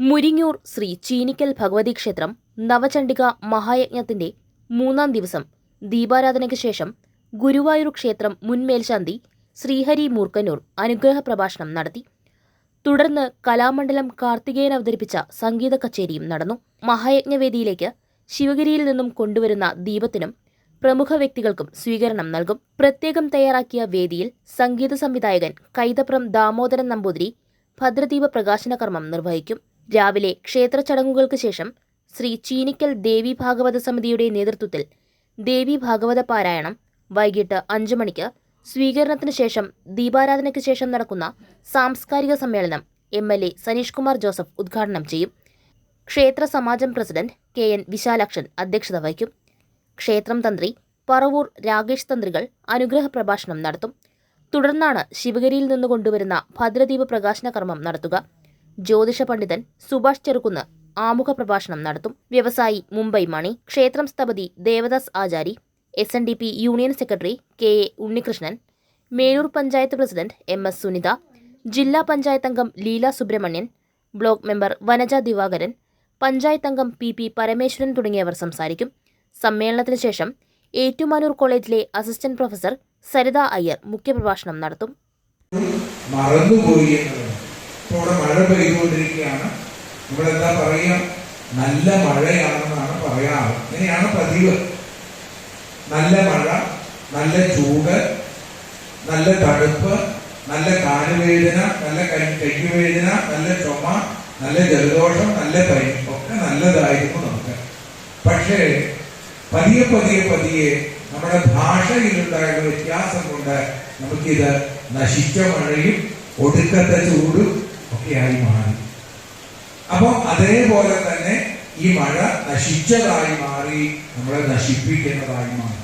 മുരിങ്ങൂർ ശ്രീ ചീനിക്കൽ ഭഗവതി ക്ഷേത്രം നവചണ്ഡിക മഹായജ്ഞത്തിന്റെ മൂന്നാം ദിവസം ദീപാരാധനയ്ക്ക് ശേഷം ഗുരുവായൂർ ക്ഷേത്രം മുൻമേൽശാന്തി ശ്രീഹരി മൂർക്കന്നൂർ അനുഗ്രഹ പ്രഭാഷണം നടത്തി. തുടർന്ന് കലാമണ്ഡലം കാർത്തികേയൻ അവതരിപ്പിച്ച സംഗീത കച്ചേരിയും നടന്നു. മഹായജ്ഞവേദിയിലേക്ക് ശിവഗിരിയിൽ നിന്നും കൊണ്ടുവരുന്ന ദീപത്തിനും പ്രമുഖ വ്യക്തികൾക്കും സ്വീകരണം നൽകും. പ്രത്യേകം തയ്യാറാക്കിയ വേദിയിൽ സംഗീത സംവിധായകൻ കൈതപ്രം ദാമോദരൻ നമ്പൂതിരി ഭദ്രദീപ പ്രകാശന കർമ്മം നിർവഹിക്കും. രാവിലെ ക്ഷേത്ര ചടങ്ങുകൾക്ക് ശേഷം ശ്രീ ചീനിക്കൽ ദേവി ഭാഗവത സമിതിയുടെ നേതൃത്വത്തിൽ ദേവി ഭാഗവത പാരായണം വൈകിട്ട് അഞ്ചു മണിക്ക് സ്വീകരണത്തിന് ശേഷം ദീപാരാധനയ്ക്ക് ശേഷം നടക്കുന്ന സാംസ്കാരിക സമ്മേളനം M L A Saneesh Kumar Joseph ഉദ്ഘാടനം ചെയ്യും. ക്ഷേത്ര സമാജം പ്രസിഡന്റ് കെ എൻ വിശാലാക്ഷൻ അധ്യക്ഷത വഹിക്കും. ക്ഷേത്രം തന്ത്രി പറവൂർ രാകേഷ് തന്ത്രികൾ അനുഗ്രഹ പ്രഭാഷണം നടത്തും. തുടർന്നാണ് ശിവഗിരിയിൽ നിന്ന് കൊണ്ടുവരുന്ന ഭദ്രദീപ പ്രകാശന കർമ്മം നടത്തുക. ജ്യോതിഷ പണ്ഡിതൻ സുഭാഷ് ചെറുക്കുന്ന് ആമുഖ പ്രഭാഷണം നടത്തും. വ്യവസായി മുംബൈ മണി. ക്ഷേത്രം സ്ഥപതി Devadas Achari. S N D P union secretary K A Unnikrishnan. Melur panchayat president M S Sunitha. ജില്ലാ പഞ്ചായത്ത് അംഗം Leela Subramanian. Block member Vanaja Divakaran. Panchayat അംഗം പി പി പരമേശ്വരൻ തുടങ്ങിയവർ സംസാരിക്കും. സമ്മേളനത്തിന് ശേഷം ഏറ്റുമാനൂർ കോളേജിലെ അസിസ്റ്റന്റ് പ്രൊഫസർ സരിത അയ്യർ മുഖ്യപ്രഭാഷണം നടത്തും. ഇവിടെ മഴ പെയ്തുകൊണ്ടിരിക്കുകയാണ്. ഇവിടെ എന്താ പറയുക? നല്ല മഴയാണെന്നാണ് പറയാറ്. ഇങ്ങനെയാണ് പതിവ്. നല്ല മഴ നല്ല ചൂട് നല്ല തണുപ്പ് നല്ല കാലുവേദന നല്ല കൈ കൈവേദന നല്ല ചുമ നല്ല ജലദോഷം നല്ല പനി. ഒക്കെ നല്ലതായിരുന്നു നമുക്ക്. പക്ഷേ പതിയെ പതിയെ പതിയെ നമ്മുടെ ഭാഷയിലുണ്ടായ വ്യത്യാസം കൊണ്ട് നമുക്കിത് നശിച്ച മഴയും ഒടുക്കത്തെ ചൂടും ഒക്കെയായി മാറി. അപ്പൊ അതേപോലെ തന്നെ ഈ മഴ നശിച്ചതായി മാറി നമ്മളെ നശിപ്പിക്കുന്നതായി മാറി.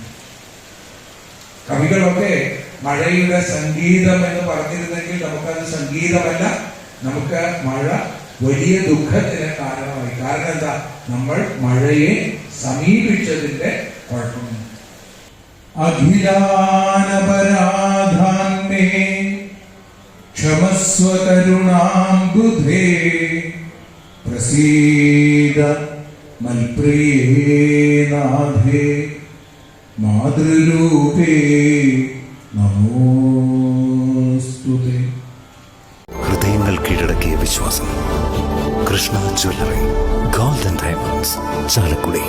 കവികളൊക്കെ മഴയുടെ സംഗീതം എന്ന് പറഞ്ഞിരുന്നെങ്കിൽ നമുക്കത് സംഗീതമല്ല നമുക്ക് മഴ വലിയ ദുഃഖത്തിന് കാരണമായി. കാരണം എന്താ? നമ്മൾ മഴയെ സമീപിച്ചതിന്റെ കുഴപ്പമുണ്ട് അഖിലാനപരാധാന്മേ ക്ഷമസ്വ കരുണാംബുധേ പ്രസീദ മൽപ്രിയേനാഥേ മാതൃരൂപേ നമോസ്തുതേ. ഹൃദയങ്ങൾ കീഴടക്കിയ വിശ്വാസം. Krishna jewellery golden diamonds Chalakudy.